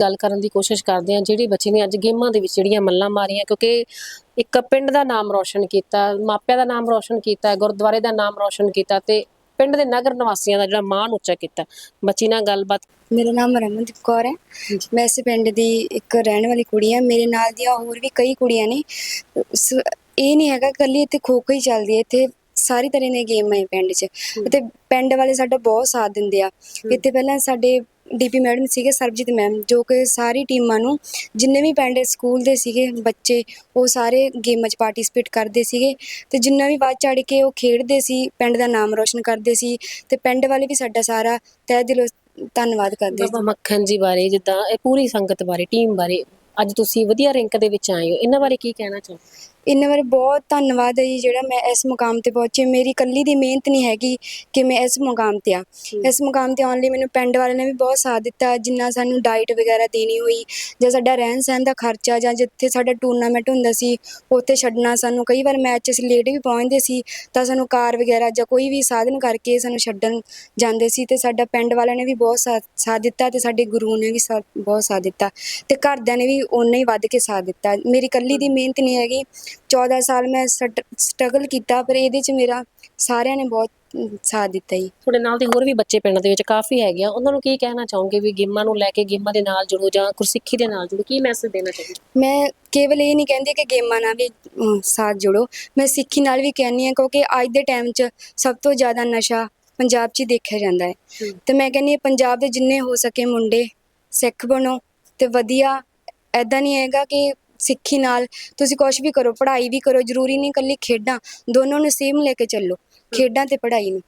ਗੱਲ ਕਰਨ ਦੀ ਕੋਸ਼ਿਸ਼ ਕਰਦੇ ਹਾਂ ਜਿਹੜੀ ਬੱਚੀ ਨੇ ਅੱਜ ਗੇਮਾਂ ਦੇ ਵਿੱਚ ਜਿਹੜੀਆਂ ਮੱਲਾਂ ਮਾਰੀਆਂ ਕਿਉਂਕਿ ਇੱਕ ਪਿੰਡ ਦਾ ਨਾਮ ਰੌਸ਼ਨ ਕੀਤਾ ਮਾਪਿਆਂ ਦਾ ਨਾਮ ਰੌਸ਼ਨ ਕੀਤਾ ਗੁਰਦੁਆਰੇ ਦਾ ਨਾਮ ਰੌਸ਼ਨ ਕੀਤਾ ਤੇ ਪਿੰਡ ਦੇ ਨਗਰ ਨਿਵਾਸੀਆਂ ਦਾ ਜਿਹੜਾ ਮਾਣ ਉੱਚਾ ਕੀਤਾ। ਬੱਚੀ ਨਾਲ ਗੱਲਬਾਤ ਮੇਰਾ ਨਾਮ ਰਮਨਦੀਪ ਕੌਰ ਹੈ। ਮੈਂ ਇਸ ਪਿੰਡ ਦੀ ਇੱਕ ਰਹਿਣ ਵਾਲੀ ਕੁੜੀ ਹਾਂ। ਮੇਰੇ ਨਾਲ ਦੀਆਂ ਹੋਰ ਵੀ ਕਈ ਕੁੜੀਆਂ ਨੇ। ਇਹ ਨਹੀਂ ਹੈਗਾ ਕੱਲੀ ਇੱਥੇ ਖੋ ਖੋ ਹੀ ਚੱਲਦੀ ਹੈ। ਇੱਥੇ ਸਾਰੀ ਤਰ੍ਹਾਂ ਦੀਆਂ ਗੇਮਾਂ ਹੈ ਪਿੰਡ 'ਚ। ਅਤੇ ਪਿੰਡ ਵਾਲੇ ਸਾਡਾ ਬਹੁਤ ਸਾਥ ਦਿੰਦੇ ਆ। ਇੱਥੇ ਪਹਿਲਾਂ ਸਾਡੇ ਡੀਪੀ ਮੈਡਮ ਸੀਗੇ ਸਰਬਜੀਤ ਮੈਮ ਜੋ ਕਿ ਸਾਰੀ ਟੀਮਾਂ ਨੂੰ ਜਿੰਨੇ ਵੀ ਪਿੰਡ ਸਕੂਲ ਦੇ ਸੀਗੇ ਬੱਚੇ, ਉਹ ਸਾਰੇ ਗੇਮਾਂ 'ਚ ਪਾਰਟਿਸਿਪੇਟ ਕਰਦੇ ਸੀਗੇ ਤੇ ਜਿੰਨਾ ਵੀ ਵੱਧ ਚੜ ਕੇ ਉਹ ਖੇਡਦੇ ਸੀ, ਪਿੰਡ ਦਾ ਨਾਮ ਰੋਸ਼ਨ ਕਰਦੇ ਸੀ ਤੇ ਪਿੰਡ ਵਾਲੇ ਵੀ ਸਾਡਾ ਸਾਰਾ ਤਹਿ ਦਿਲੋਂ ਧੰਨਵਾਦ ਕਰਦੇ ਸੀ। ਬਾਬਾ ਮੱਖਣ ਜੀ ਬਾਰੇ ਜਿੱਦਾਂ ਇਹ ਪੂਰੀ ਸੰਗਤ ਬਾਰੇ ਟੀਮ ਬਾਰੇ, ਅੱਜ ਤੁਸੀਂ ਵਧੀਆ ਰੈਂਕ ਦੇ ਵਿੱਚ ਆਏ ਹੋ, ਇਹਨਾਂ ਬਾਰੇ ਕੀ ਕਹਿਣਾ ਚਾਹੋ ਇਹਨਾਂ ਬਾਰੇ ਬਹੁਤ ਧੰਨਵਾਦ ਹੈ ਜੀ ਜਿਹੜਾ ਮੈਂ ਇਸ ਮੁਕਾਮ ਤੇ ਪਹੁੰਚੀ। ਮੇਰੀ ਇਕੱਲੀ ਦੀ ਮਿਹਨਤ ਨਹੀਂ ਹੈਗੀ ਕਿ ਮੈਂ ਇਸ ਮੁਕਾਮ ਤੇ ਆ। ਇਸ ਮੁਕਾਮ ਤੇ ਆਉਣ ਲਈ ਮੈਨੂੰ ਪਿੰਡ ਵਾਲਿਆਂ ਨੇ ਵੀ ਬਹੁਤ ਸਾਥ ਦਿੱਤਾ ਜਿੰਨਾ ਸਾਨੂੰ ਡਾਈਟ ਵਗੈਰਾ ਦੇਣੀ ਹੋਈ ਜਾਂ ਸਾਡਾ ਰਹਿਣ ਸਹਿਣ ਦਾ ਖਰਚਾ ਜਾਂ ਜਿੱਥੇ ਸਾਡਾ ਟੂਰਨਾਮੈਂਟ ਹੁੰਦਾ ਸੀ ਉੱਥੇ ਛੱਡਣਾ ਸਾਨੂੰ ਕਈ ਵਾਰ ਮੈਚ ਅਸੀਂ ਲੇਟ ਵੀ ਪਹੁੰਚਦੇ ਸੀ ਤਾਂ ਸਾਨੂੰ ਕਾਰ ਵਗੈਰਾ ਜਾਂ ਕੋਈ ਵੀ ਸਾਧਨ ਕਰਕੇ ਸਾਨੂੰ ਛੱਡਣ ਜਾਂਦੇ ਸੀ ਤੇ ਸਾਡਾ ਪਿੰਡ ਵਾਲਿਆਂ ਨੇ ਵੀ ਬਹੁਤ ਸਾਥ ਸਾਥ ਦਿੱਤਾ ਤੇ ਸਾਡੇ ਗੁਰੂ ਨੇ ਵੀ ਬਹੁਤ ਸਾਥ ਦਿੱਤਾ ਤੇ ਘਰਦਿਆਂ ਨੇ ਵੀ ਓਨਾ ਹੀ ਵੱਧ ਕੇ ਸਾਥ ਦਿੱਤਾ। ਮੇਰੀ ਇਕੱਲੀ ਦੀ ਮਿਹਨਤ ਨਹੀਂ ਹੈਗੀ 14 ਸਾਲ ਮੈਂ ਸਟਰਗਲ ਕੀਤਾ ਪਰ ਇਹਦੇ ਚ ਮੇਰਾ ਸਾਰਿਆਂ ਨੇ ਬਹੁਤ ਸਾਥ ਦਿੱਤਾ ਜੀ। ਤੁਹਾਡੇ ਨਾਲ ਦੇ ਹੋਰ ਵੀ ਬੱਚੇ ਪਿੰਡ ਦੇ ਵਿੱਚ ਕਾਫੀ ਹੈਗੇ ਆ। ਉਹਨਾਂ ਨੂੰ ਕੀ ਕਹਿਣਾ ਚਾਹੋਗੇ ਵੀ ਗੇਮਾਂ ਨੂੰ ਲੈ ਕੇ ਗੇਮਾਂ ਦੇ ਨਾਲ ਜੁੜੋ ਜਾਂ ਗੁਰਸਿੱਖੀ ਦੇ ਨਾਲ ਜੁੜੋ? ਕੀ ਮੈਸੇਜ ਦੇਣਾ ਚਾਹੋਗੇ? ਮੈਂ ਕੇਵਲ ਇਹ ਨਹੀਂ ਕਹਿੰਦੀ ਕਿ ਗੇਮਾਂ ਨਾਲ ਵੀ ਸਾਥ ਜੋੜੋ। ਮੈਂ ਸਿੱਖੀ ਨਾਲ ਵੀ ਕਹਿੰਦੀ ਹਾਂ ਕਿਉਂਕਿ ਅੱਜ ਦੇ ਟਾਈਮ 'ਚ ਸਭ ਤੋਂ ਜ਼ਿਆਦਾ ਨਸ਼ਾ ਪੰਜਾਬ 'ਚ ਹੀ ਦੇਖਿਆ ਜਾਂਦਾ ਹੈ। ਤੇ ਮੈਂ ਕਹਿੰਦੀ ਹਾਂ ਪੰਜਾਬ ਦੇ ਜਿੰਨੇ ਹੋ ਸਕੇ ਮੁੰਡੇ ਸਿੱਖ ਬਣੋ ਤੇ ਵਧੀਆ ਐਦਾਂ ਨਹੀਂ ਹੈਗਾ ਕਿ ਸਿੱਖੀ ਨਾਲ ਤੁਸੀਂ ਕੁਝ ਵੀ ਕਰੋ, ਪੜ੍ਹਾਈ ਵੀ ਕਰੋ, ਜ਼ਰੂਰੀ ਨਹੀਂ ਇਕੱਲੀ ਖੇਡਾਂ, ਦੋਨੋਂ ਨੂੰ ਸੇਮ ਲੈ ਕੇ ਚੱਲੋ, ਖੇਡਾਂ ਤੇ ਪੜ੍ਹਾਈ ਨੂੰ।